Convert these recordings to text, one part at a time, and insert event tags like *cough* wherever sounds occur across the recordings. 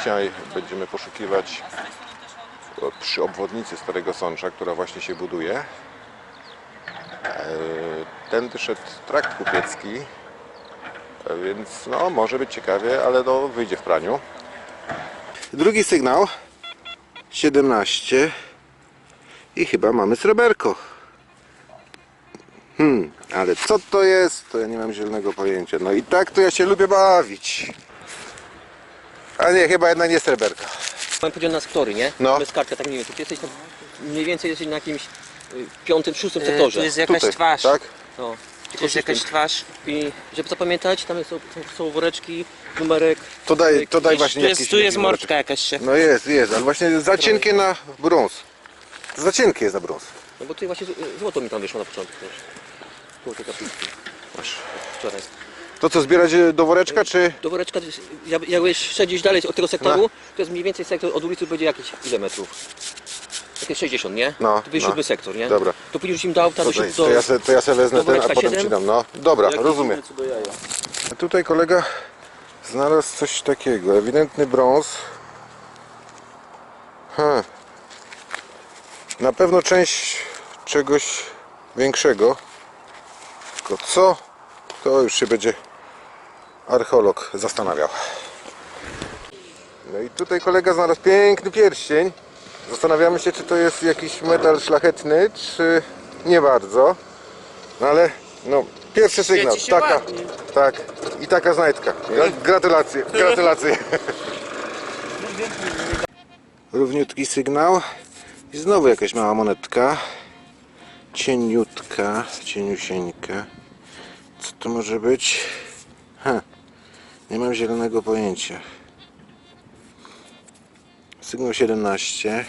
Dzisiaj będziemy poszukiwać o, przy obwodnicy Starego Sącza, która właśnie się buduje. E, Tędy szedł trakt kupiecki, e, więc no, może być ciekawie, ale no, wyjdzie w praniu. Drugi sygnał 17 i chyba mamy sreberko. Hmm, ale co to jest? To ja nie mam zielonego pojęcia. No i tak to ja się lubię bawić. A nie, chyba jednak nie sreberka. Mam powiedział na sektory, nie? No. Mamy skarpę, tak mniej więcej. Ty jesteś tam, mniej więcej jesteś na jakimś y, piątym, szóstym E, sektorze. Tu jest jakaś Tutaj, twarz. tak? No. Tu jest jakaś twarz. I żeby zapamiętać, tam są, są, są woreczki, numerek. To daj, to daj właśnie tu jest, jakiś tu jest jakiś mordka jakaś się. No jest, jest, ale właśnie za cienkie na brąz. Za cienkie jest na brąz. No bo ty właśnie z- złoto mi tam wyszło na początku też. Złote kapliczki. Masz. Wczoraj. To co, zbierać e, do woreczka, czy... Do woreczka, jak- jakbyś szedł gdzieś dalej od tego sektoru, to jest mniej więcej sektor od ulicy będzie jakieś ile metrów? Jakieś 60, nie? No, To będzie no. siódmy sektor, nie? Dobra. To pójdziesz rzucimy do auta, do, To, do, to, ja se, to ja se wezmę do ten, a woreczka potem 7? ci dam. No, dobra, rozumiem. Co do jaja. Tutaj kolega znalazł coś takiego, ewidentny brąz. Hmm. Na pewno część czegoś większego. Tylko co? To już się będzie archeolog zastanawiał. No i tutaj kolega znalazł piękny pierścień. Zastanawiamy się, czy to jest jakiś metal szlachetny, czy nie bardzo. No ale, no, pierwszy sygnał. się Taka, ładnie. tak. I taka znajdka. Gra- Gratulacje, *laughs* gratulacje. Równiutki sygnał. I znowu jakaś mała monetka. Cieniutka, cieniusieńka. Co to może być? Nie mam zielonego pojęcia. Sygnał 17.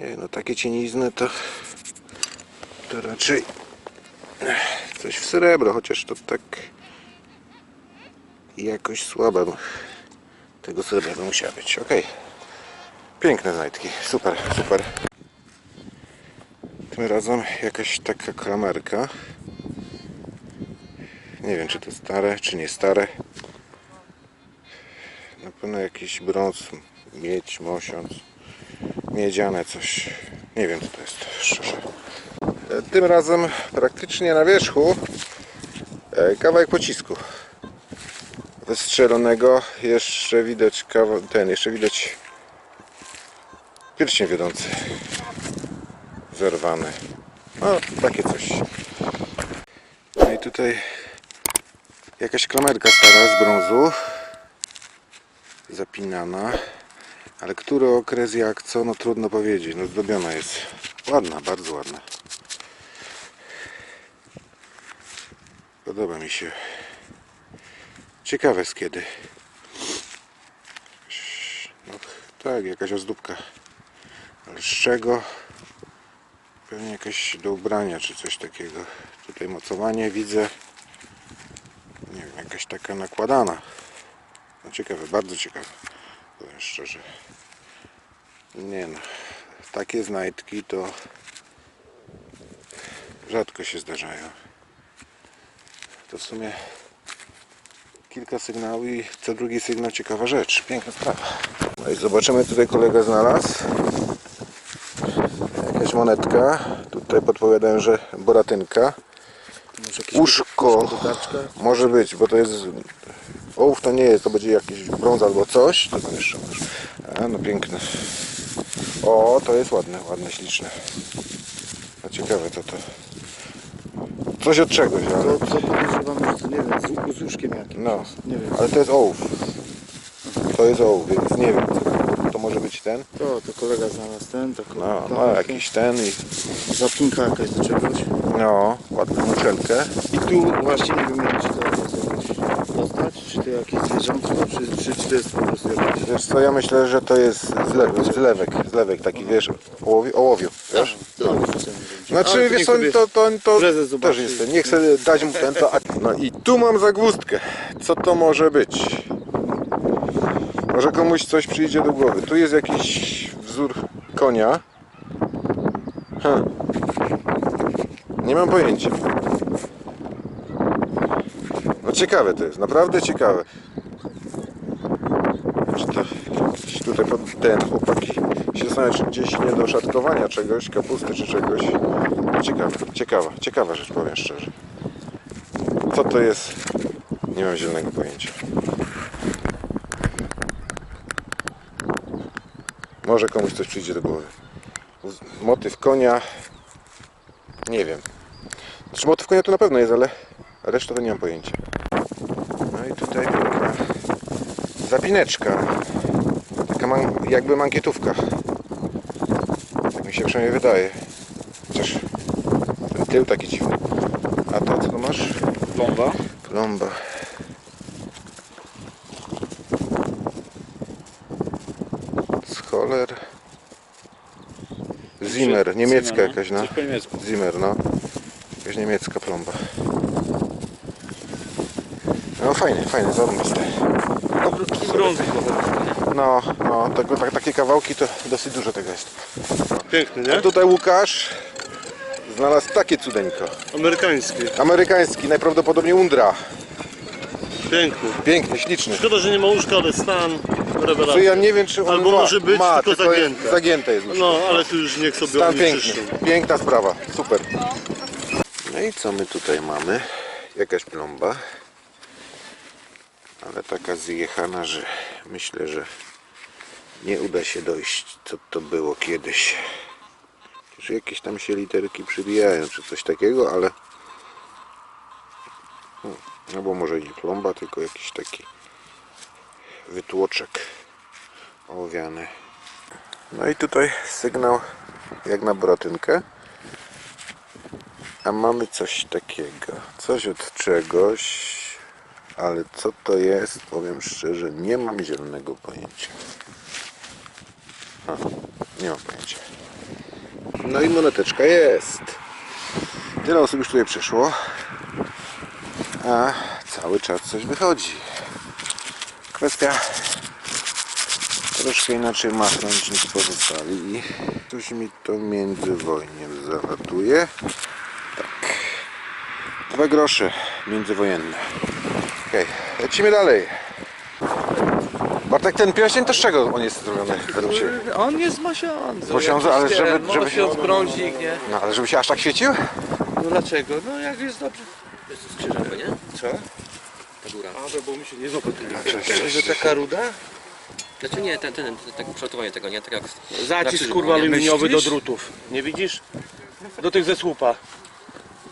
Nie, no takie cienizny to, to raczej coś w srebro, chociaż to tak jakoś słaba tego srebra by być. Ok. Piękne znajdki. Super, super. Tym razem jakaś taka klamerka. Nie wiem, czy to stare, czy nie stare. Na pewno jakiś brąz, miedź, mosiąc, miedziane coś. Nie wiem, co to jest, szczerze. E, Tym razem praktycznie na wierzchu e, kawałek pocisku wystrzelonego. Jeszcze widać ten, jeszcze widać pierścień wiodący zerwany. No, takie coś. No i tutaj jakaś klamerka stara z brązu zapinana. Ale który okres jak co, no trudno powiedzieć. No zdobiona jest. Ładna, bardzo ładna. Podoba mi się. Ciekawe z kiedy. No tak, jakaś ozdóbka. Ale z czego? Pewnie jakaś do ubrania czy coś takiego. Tutaj mocowanie widzę. Nie wiem, jakaś taka nakładana. No ciekawe, bardzo ciekawe. Powiem szczerze. Nie no. Takie znajdki to rzadko się zdarzają. To w sumie kilka sygnałów i co drugi sygnał ciekawa rzecz. Piękna sprawa. No i zobaczymy tutaj kolega znalazł. Jakaś monetka. Tutaj podpowiadają, że boratynka. Uszko. Może być, bo to jest... Ołów to nie jest, to będzie jakiś brąz albo coś. To tam jeszcze masz. A, no piękne. O, to jest ładne, ładne, śliczne. A ciekawe co to. Coś od czegoś, ale... To co podejrzewam, że to nie wiem, z, z łóżkiem jakimś. No, Nie wiem. ale to jest ołów. To jest ołów, więc nie wiem, co to może być ten. To, to kolega znalazł ten, taką No, ma taką jakiś ten i zapinka jakaś do czegoś. no, ładną muszelkę. I tu właśnie nie wiem, czy to jest jakaś postać, czy to jakieś zwierzątko, czy, czy, czy to jest po prostu jakaś... Wiesz co, ja myślę, że to jest zlewek, zlewek, zlewek taki, wiesz, ołowiu, ołowiu wiesz? No. Znaczy, Ale to wiesz co, to, to, to też jest nie chcę dać mu ten, to... No i tu mam zagwózdkę. Co to może być? Może komuś coś przyjdzie do głowy. Tu jest jakiś wzór konia. Hm. Nie mam pojęcia. Ciekawe to jest, naprawdę ciekawe. Czy to tutaj pod ten chłopaki się zastanawiać, czy gdzieś nie do szatkowania czegoś, kapusty czy czegoś. Ciekawa, ciekawa, ciekawa rzecz, powiem szczerze. Co to jest? Nie mam zielonego pojęcia. Może komuś coś przyjdzie do głowy. Motyw konia. Nie wiem. Znaczy motyw konia to na pewno jest, ale resztę to nie mam pojęcia. No i tutaj piękna zapineczka. Taka man, jakby mankietówka. Tak mi się przynajmniej wydaje. Chociaż ten tył taki dziwny. A to co to masz? Bomba. Plomba. Scholer. Zimmer, niemiecka Zimmer, jakaś, no. Coś po niemiecku. Zimmer, no. Jakaś niemiecka plomba. No fajnie, fajnie, zarąbiste. Taki brązy. No, no, tego, tak, takie kawałki to dosyć dużo tego jest. Piękny, A nie? tutaj Łukasz znalazł takie cudeńko. Amerykański. Amerykański, najprawdopodobniej Undra. Piękny. Piękny, śliczny. Szkoda, że nie ma łóżka, ale stan rewelacja. ja nie wiem, czy on Albo ma, może być, ma, tylko jest- zagięte. Zagięte jest. łóżko. No, ale tu już niech sobie Stan piękny. czyszczą. Piękna sprawa. Super. No i co my tutaj mamy? Jakaś plomba. Ale taka zjechana, że myślę, że nie uda się dojść, co to było kiedyś. Czy jakieś tam się literki przybijają, czy coś takiego, ale... Hmm, Albo może nie plomba, tylko jakiś taki wytłoczek ołowiany. No i tutaj sygnał jak na boratynkę. A mamy coś takiego. Coś od czegoś. Ale co to jest? Powiem szczerze, nie mam zielonego pojęcia. Nie mam pojęcia. No i moneteczka jest. Tyle osób już tutaj przyszło. A cały czas coś wychodzi. Kwestia troszkę inaczej machnąć niż pozostali i coś mi to między wojniem zalatuje. Tak. Dwa grosze międzywojenne. Okej, lecimy dalej. Bartek, ten pierścień to z czego on jest zrobiony według Ciebie? On jest. Z mosiądza, ale żeby- ten żeby się- brązik, nie? No ale żeby się aż tak świecił? No dlaczego? No jak jest dobrze. To jest skrzyżowe, nie? Co? Ta góra. A, bo mi się nie. Cześć, Że taka ruda? Znaczy nie, ten, ten, ten, tak kształtowanie tego, nie? Tak jak Zacisk kurwa aluminiowy do drutów. Nie widzisz? Do tych ze słupa.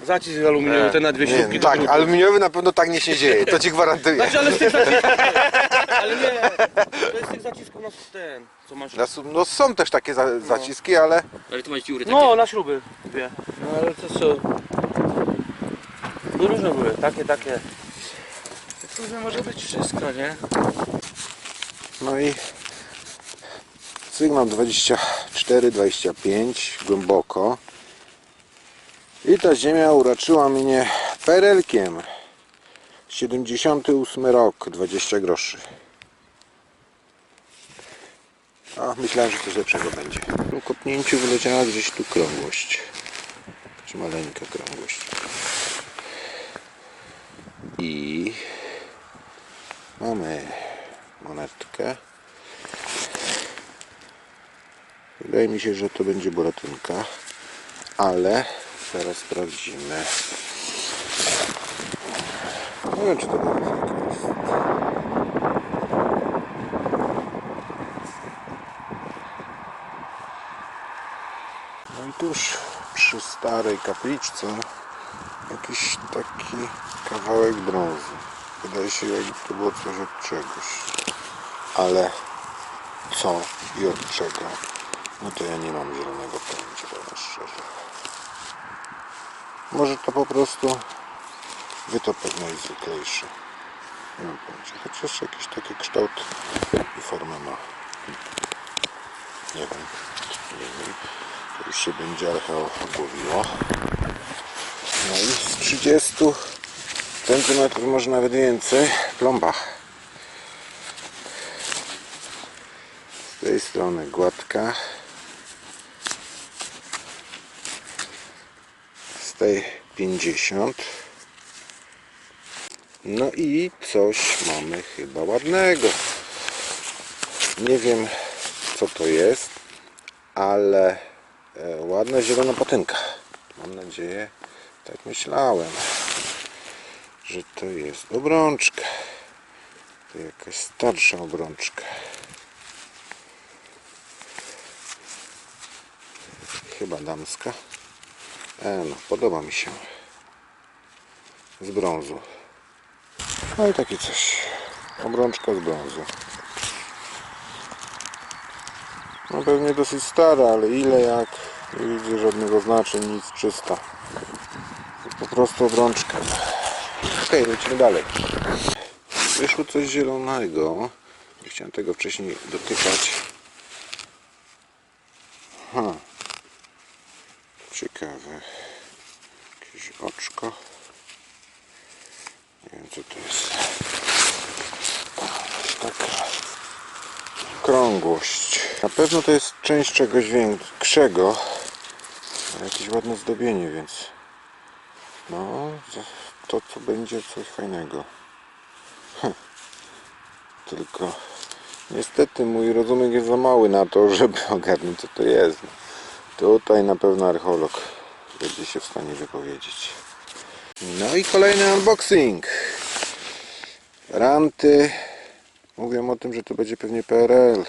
Zacisk aluminiowy, te na dwie Nie, śrubki tak, aluminiowy na pewno tak nie się dzieje, to Ci gwarantuję. Znaczy, ale z tych zacisków... *laughs* Ale nie, to jest z tych zacisków na ten, co masz... Na su- No są też takie za- zaciski, ale Ale tu masz dziury takie. No, na śruby. Dwie. No ale to co? No różne były, takie, takie. Różne może być wszystko, nie? No i sygnał 24-25 głęboko. I ta ziemia uraczyła mnie perelkiem. 78 rok, 20 groszy. A, myślałem, że coś lepszego będzie. Po kopnięciu wyleciała gdzieś tu krągłość. Czy maleńka krągłość. I mamy monetkę. Wydaje mi się, że to będzie boratynka, ale zaraz sprawdzimy. Nie wiem, czy to boratynka jest. No i tuż przy starej kapliczce jakiś taki kawałek brązu. Wydaje się, jakby to było coś od czegoś. Ale co i od czego, no to ja nie mam zielonego pojęcia, powiem szczerze. Może to po prostu wytopek najzwyklejszy. Nie mam pojęcia, chociaż jakiś taki kształt i formę ma. Nie wiem, nie wiem. To już się będzie archeo głowiło. No i z 30 centymetrów, może nawet więcej, plomba. Z tej strony gładka. Tej 50. No i coś mamy chyba ładnego. Nie wiem co to jest, ale e, ładna zielona patynka. Mam nadzieję, tak myślałem, że to jest obrączka. To jakaś starsza obrączka. Chyba damska. E, no, podoba mi się. Z brązu. No i takie coś. Obrączka z brązu. No pewnie dosyć stara, ale ile jak nie widzę żadnych oznaczeń, nic czysta. Po prostu obrączka. Okej, lecimy dalej. Wyszło coś zielonego. Nie chciałem tego wcześniej dotykać. Ciekawe. Jakieś oczko. Nie wiem co to jest. Taka krągłość. Na pewno to jest część czegoś większego. Ale Jakieś ładne zdobienie, więc no, to co będzie coś fajnego. Hm. Tylko niestety mój rozumek jest za mały na to, żeby *laughs* ogarnąć co to jest. Tutaj na pewno archeolog będzie się w stanie wypowiedzieć. No i kolejny unboxing. Ranty. Mówią o tym, że to będzie pewnie PRL.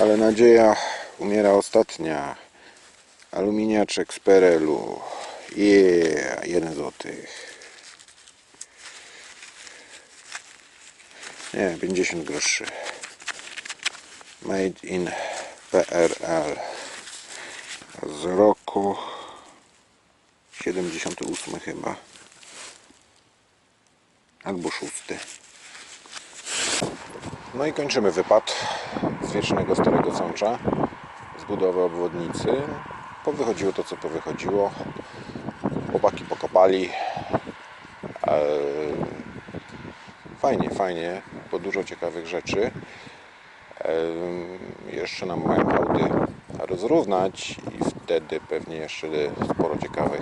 Ale nadzieja umiera ostatnia. Aluminiaczek z PRL-u. Yeah, jeden złotych. Nie, 50 groszy. Made in PRL. Z roku 78 chyba. Albo 6. No i kończymy wypad z wiecznego Starego Sącza z budowy obwodnicy. Powychodziło to co powychodziło. Chłopaki pokopali. Eee, Fajnie, fajnie, bo dużo ciekawych rzeczy. Eee, Jeszcze nam mają Audy rozrównać i wtedy pewnie jeszcze sporo ciekawych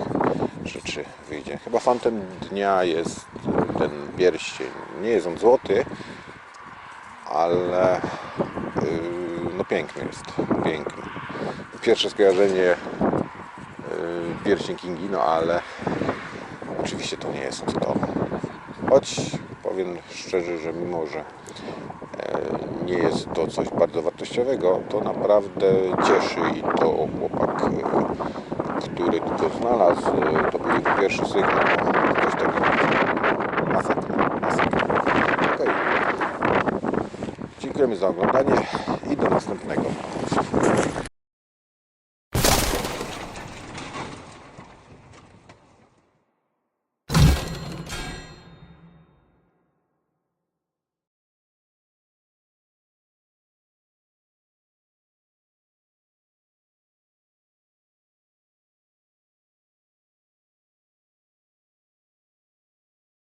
rzeczy wyjdzie. Chyba fantem dnia jest ten pierścień. Nie jest on złoty, ale yy, no piękny jest, piękny. Pierwsze skojarzenie yy, pierścień Kingi, no ale oczywiście to nie jest to. Choć powiem szczerze, że mimo, że e, nie jest to coś bardzo wartościowego, to naprawdę cieszy i to chłopak, e, który to znalazł, e, to był jego pierwszy sygnał, coś takiego. Masakra, masakra. Okej. Dziękujemy za oglądanie i do następnego.